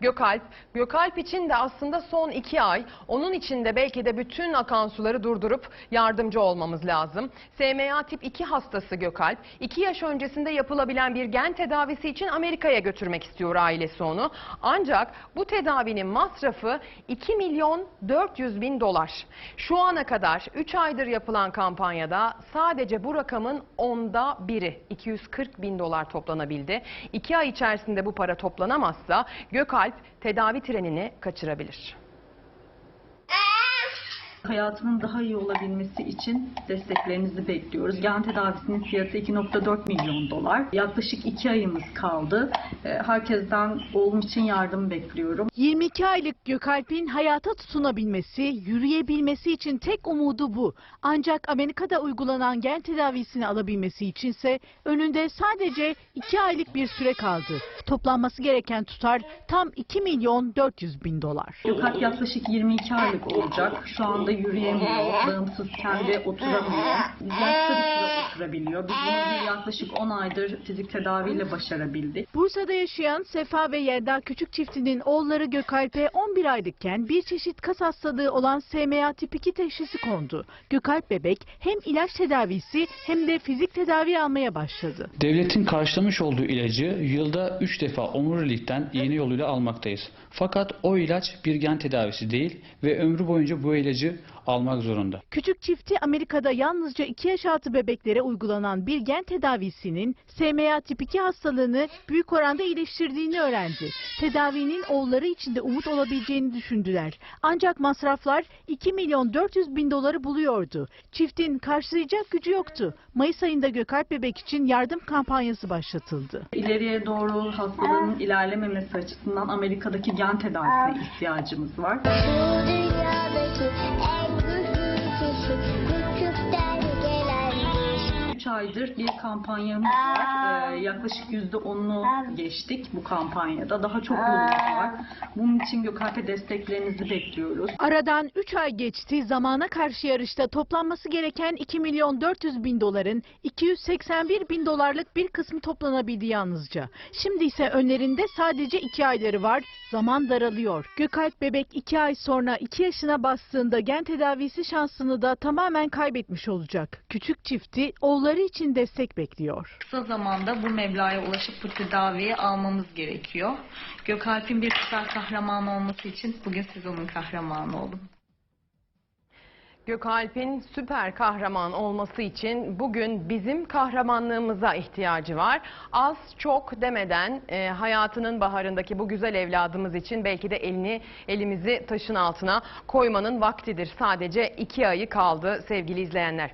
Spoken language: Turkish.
Gökalp. Gökalp için de aslında son iki ay onun için de belki de bütün akan suları durdurup yardımcı olmamız lazım. SMA tip 2 hastası Gökalp 2 yaş öncesinde yapılabilen bir gen tedavisi için Amerika'ya götürmek istiyor ailesi onu. Ancak bu tedavinin masrafı 2 milyon 400 bin dolar. Şu ana kadar 3 aydır yapılan kampanyada sadece bu rakamın onda biri 240 bin dolar toplanabildi. 2 ay içerisinde bu para toplanamazsa Gökalp tedavi trenini kaçırabilir. Hayatının daha iyi olabilmesi için desteklerinizi bekliyoruz. Gen tedavisinin fiyatı 2.4 milyon dolar. Yaklaşık 2 ayımız kaldı. Ee, Herkesten oğlum için yardım bekliyorum. 22 aylık Gökalp'in hayata tutunabilmesi, yürüyebilmesi için tek umudu bu. Ancak Amerika'da uygulanan gen tedavisini alabilmesi içinse önünde sadece 2 aylık bir süre kaldı. Toplanması gereken tutar tam 2 milyon 400 bin dolar. Gökalp yaklaşık 22 aylık olacak. Şu anda yürüyemiyor, bağımsızken de oturamıyor. Bir süre oturabiliyor. Biz bunu yaklaşık 10 aydır fizik tedaviyle başarabildik. Bursa'da yaşayan Sefa ve Yerda Küçük çiftinin oğulları Gökalp'e 11 aylıkken bir çeşit kas hastalığı olan SMA tip 2 teşhisi kondu. Gökalp bebek hem ilaç tedavisi hem de fizik tedavi almaya başladı. Devletin karşılamış olduğu ilacı yılda 3 defa omurilikten iğne yoluyla almaktayız. Fakat o ilaç bir gen tedavisi değil ve ömrü boyunca bu ilacı almak zorunda. Küçük çifti Amerika'da yalnızca 2 yaş altı bebeklere uygulanan bir gen tedavisinin SMA tip 2 hastalığını büyük oranda iyileştirdiğini öğrendi. Tedavinin oğulları için de umut olabileceğini düşündüler. Ancak masraflar 2 milyon 400 bin doları buluyordu. Çiftin karşılayacak gücü yoktu. Mayıs ayında Gökalp bebek için yardım kampanyası başlatıldı. İleriye doğru hastalığın ilerlememesi açısından Amerika'daki gen tedavisine ihtiyacımız var. Aydır bir kampanyamız var. Ee, yaklaşık %10'unu geçtik bu kampanyada. Daha çok yolumuz var. Bunun için Gökalp'e desteklerinizi bekliyoruz. Aradan 3 ay geçti. Zamana karşı yarışta toplanması gereken 2 milyon 400 bin doların 281 bin dolarlık bir kısmı toplanabildi yalnızca. Şimdi ise önlerinde sadece 2 ayları var. Zaman daralıyor. Gökalp bebek 2 ay sonra 2 yaşına bastığında gen tedavisi şansını da tamamen kaybetmiş olacak. Küçük çifti oğulları için destek bekliyor. Kısa zamanda bu meblağa ulaşıp bu tedaviyi almamız gerekiyor. Gökalp'in bir süper kahraman olması için bugün siz onun kahramanı olun. Gökalp'in süper kahraman olması için bugün bizim kahramanlığımıza ihtiyacı var. Az çok demeden e, hayatının baharındaki bu güzel evladımız için belki de elini elimizi taşın altına koymanın vaktidir. Sadece iki ayı kaldı sevgili izleyenler.